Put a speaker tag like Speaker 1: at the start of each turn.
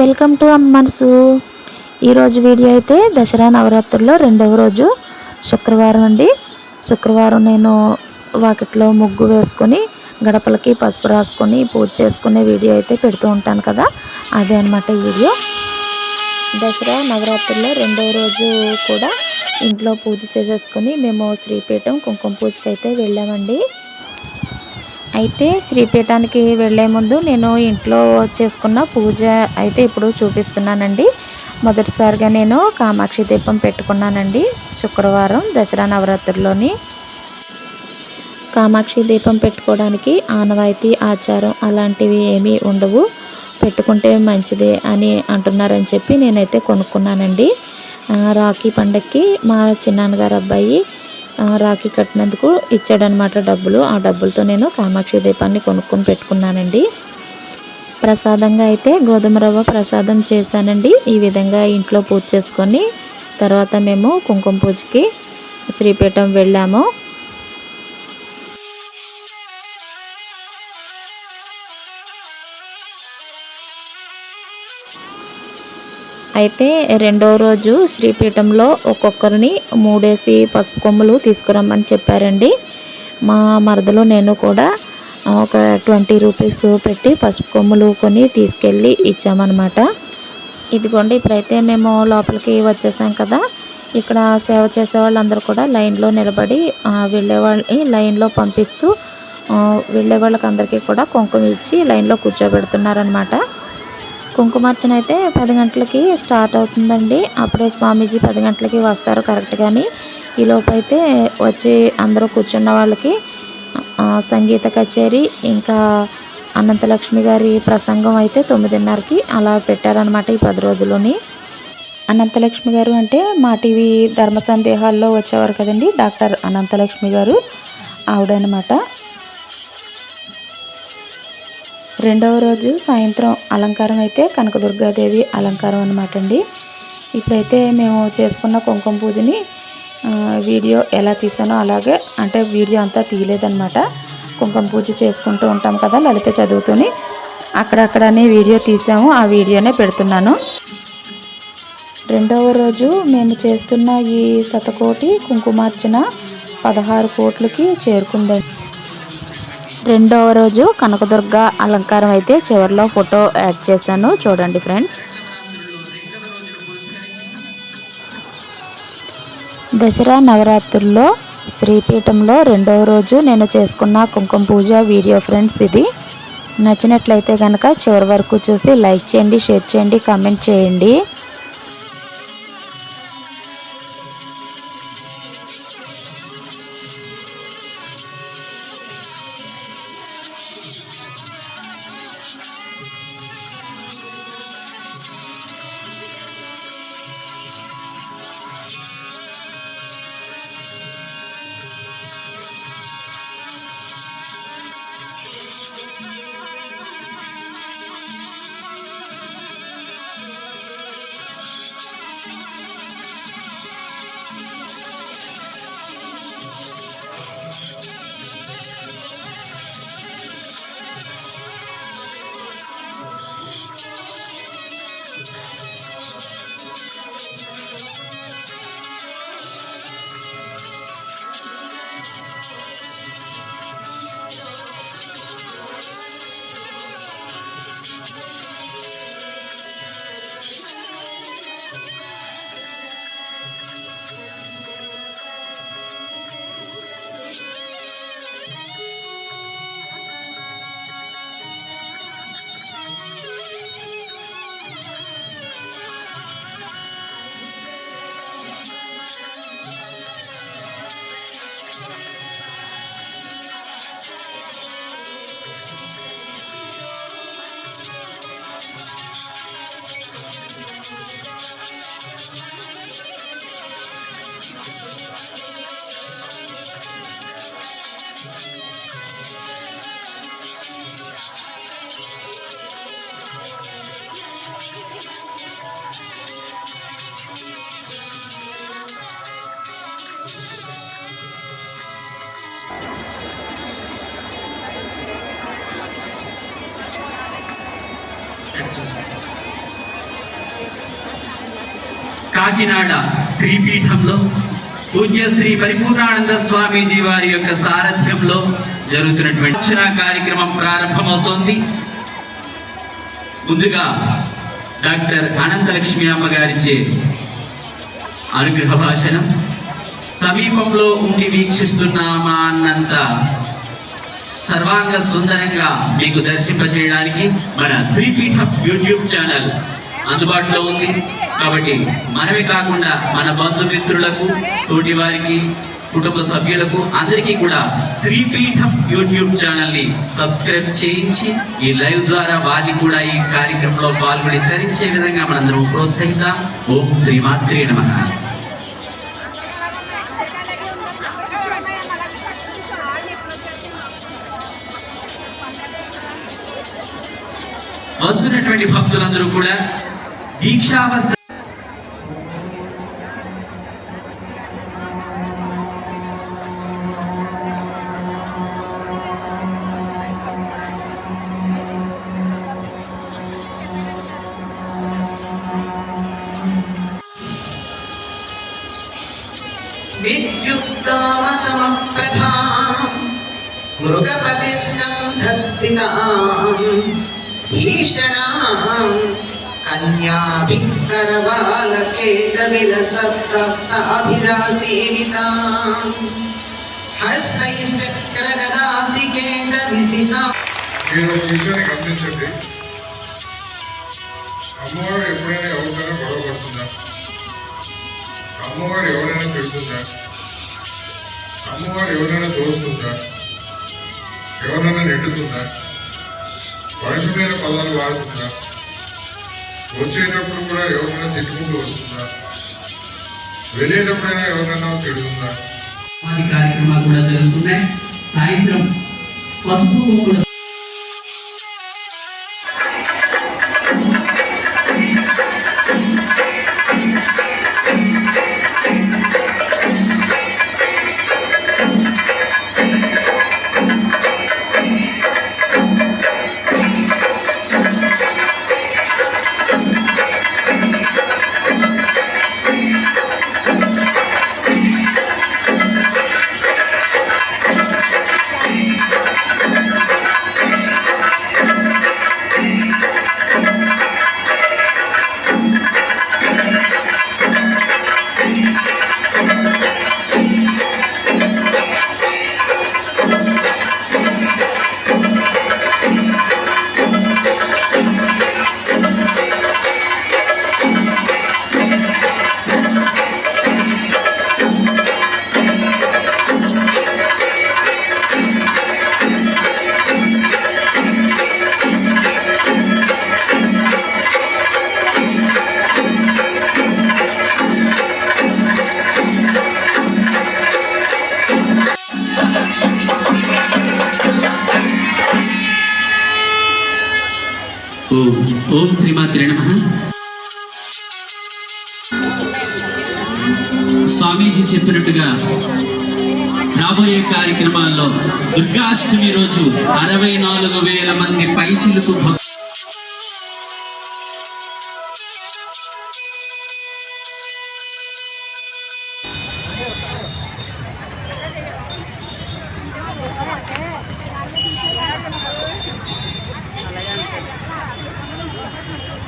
Speaker 1: Welcome to మనసు ఈరోజు video అయితే దసరా నవరాత్రుల్లో రెండవ రోజు శుక్రవారం అండి. శుక్రవారం నేను వాకిట్లో ముగ్గు వేసుకొని గడపలకి పసుపు రాసుకొని పూజ చేసుకునే వీడియో అయితే పెడుతూ ఉంటాను కదా. అదే అనమాట ఈ వీడియో. దసరా నవరాత్రుల్లో రెండవ రోజు కూడా ఇంట్లో పూజ చేసేసుకొని మేము శ్రీపీఠం కుంకుమ పూజకి అయితే వెళ్ళామండి. అయితే శ్రీపీఠానికి వెళ్ళే ముందు నేను ఇంట్లో చేసుకున్న పూజ అయితే ఇప్పుడు చూపిస్తున్నానండి. మొదటిసారిగా నేను కామాక్షి దీపం పెట్టుకున్నానండి శుక్రవారం దసరా నవరాత్రుల్లోని. కామాక్షి దీపం పెట్టుకోవడానికి ఆనవాయితీ ఆచారం అలాంటివి ఏమీ ఉండవు. పెట్టుకుంటే మంచిదే అని అంటున్నారని చెప్పి నేనైతే కొనుక్కున్నానండి. రాఖీ పండక్కి మా చిన్నాన్నగారు అబ్బాయి రాఖీ కట్టినందుకు ఇచ్చాడనమాట డబ్బులు. ఆ డబ్బులతో నేను కామాక్షి దీపాన్ని కొనుక్కొని పెట్టుకున్నానండి. ప్రసాదంగా అయితే గోధుమ రవ్వ ప్రసాదం చేశానండి. ఈ విధంగా ఇంట్లో పూజ చేసుకొని తర్వాత మేము కుంకుమ పూజకి శ్రీపీఠం వెళ్ళాము. అయితే రెండో రోజు శ్రీపీఠంలో ఒక్కొక్కరిని మూడేసి పసుపు కొమ్ములు తీసుకురమ్మని చెప్పారండి. మా మరదలు నేను కూడా ఒక ట్వంటీ రూపీస్ పెట్టి పసుపు కొమ్ములు కొని తీసుకెళ్ళి ఇచ్చామన్నమాట. ఇదిగోండి ఇప్పుడైతే మేము లోపలికి వచ్చేసాం కదా. ఇక్కడ సేవ చేసే వాళ్ళందరూ కూడా లైన్లో నిలబడి వెళ్ళే వాళ్ళని లైన్లో పంపిస్తూ వెళ్ళే వాళ్ళకి అందరికీ కూడా కుంకుమ ఇచ్చి లైన్లో కూర్చోబెడుతున్నారనమాట కుంకుమార్చన అయితే పది గంటలకి స్టార్ట్ అవుతుందండి. అప్పుడే స్వామీజీ పది గంటలకి వస్తారు కరెక్ట్ కానీ ఈలోపు అయితే వచ్చి అందరూ కూర్చున్న వాళ్ళకి సంగీత కచేరీ ఇంకా అనంతలక్ష్మి గారి ప్రసంగం అయితే తొమ్మిదిన్నరకి అలా పెట్టారనమాట ఈ పది రోజుల్లోని. అనంతలక్ష్మి గారు అంటే మా టీవీ ధర్మ సందేహాల్లో వచ్చేవారు కదండి డాక్టర్ అనంతలక్ష్మి గారు. ఆవిడనమాట రెండవ రోజు సాయంత్రం అలంకారం అయితే కనకదుర్గాదేవి అలంకారం అనమాట అండి ఇప్పుడైతే మేము చేసుకున్న కుంకుమ పూజని వీడియో ఎలా తీసానో అలాగే అంటే వీడియో అంతా తీయలేదనమాట కుంకుమ పూజ చేసుకుంటూ ఉంటాం కదా లలిత చదువుతూని. అక్కడక్కడనే వీడియో తీసాము ఆ వీడియోనే పెడుతున్నాను. రెండవ రోజు మేము చేస్తున్న ఈ శతకోటి కుంకుమార్చన పదహారు కోట్లకి చేరుకుందండి. రెండవ రోజు కనకదుర్గ అలంకారం అయితే చివరిలో ఫోటో యాడ్ చేశాను. చూడండి ఫ్రెండ్స్. దసరా నవరాత్రుల్లో శ్రీపీఠంలో రెండవ రోజు నేను చేసుకున్న కుంకుమ పూజ వీడియో ఫ్రెండ్స్ ఇది. నచ్చినట్లయితే కనుక చివరి వరకు చూసి లైక్ చేయండి షేర్ చేయండి కామెంట్ చేయండి.
Speaker 2: काकीनाड श्रीपीठ పూజ్య శ్రీ పరిపూర్ణానంద స్వామీజీ వారి యొక్క సారథ్యంలో జరుగుతున్నటువంటి అర్చన కార్యక్రమం ప్రారంభమవుతోంది. ముందుగా డాక్టర్ అనంతలక్ష్మి అమ్మగారిచే అనుగ్రహ భాషణం సమీపంలో ఉండి వీక్షిస్తున్నామా అన్నంత సర్వాంగ సుందరంగా మీకు దర్శింపచేయడానికి మన శ్రీపీఠం యూట్యూబ్ ఛానల్ అందుబాటులో ఉంది. కాబట్టి మనమే కాకుండా మన బంధుమిత్రులకు తోటి వారికి కుటుంబ సభ్యులకు అందరికీ కూడా శ్రీపీఠం యూట్యూబ్ ఛానల్ని సబ్స్క్రైబ్ చేయించి ఈ లైవ్ ద్వారా వారిని కూడా ఈ కార్యక్రమంలో పాల్గొని ధరించే విధంగా మనందరం ప్రోత్సహిద్దాం. ఓం శ్రీమాత్రి నమ. వస్తున్నటువంటి భక్తులందరూ కూడా दीक्षावस्थ
Speaker 3: विद्युक्तामसमप्रभाम् मृगपतिस्कन्धस्थिताम् भीषणाम् कन्याभिकरबालकेटविलसत्तस्ताभिरासेविताम् हस्तैश्चक्रगदासिकेटविसिता
Speaker 4: మీరు ఒక విషయాన్ని గమనించండి అమ్మవారు ఎప్పుడైనా ఎవరికైనా గొడవ పడుతుందా అమ్మవారు ఎవరైనా తిడుతుందా అమ్మవారు ఎవరైనా దోస్తుందా ఎవరైనా నెట్టుతుందా పరుషమైన పదాలు వాడుతుందా వచ్చేటప్పుడు కూడా ఎవరైనా తిట్టుకుంటూ వస్తుందా? వెళ్ళేటప్పుడైనా ఎవరైనా తిడుతుందా?
Speaker 2: కార్యక్రమాలు కూడా జరుగుతున్నాయి. సాయంత్రం పసుపు స్వామీజీ చెప్పినట్టుగా రాబోయే కార్యక్రమాల్లో దుర్గాష్టమి రోజు అరవై నాలుగు వేల మంది పైచిలుకు Thank you.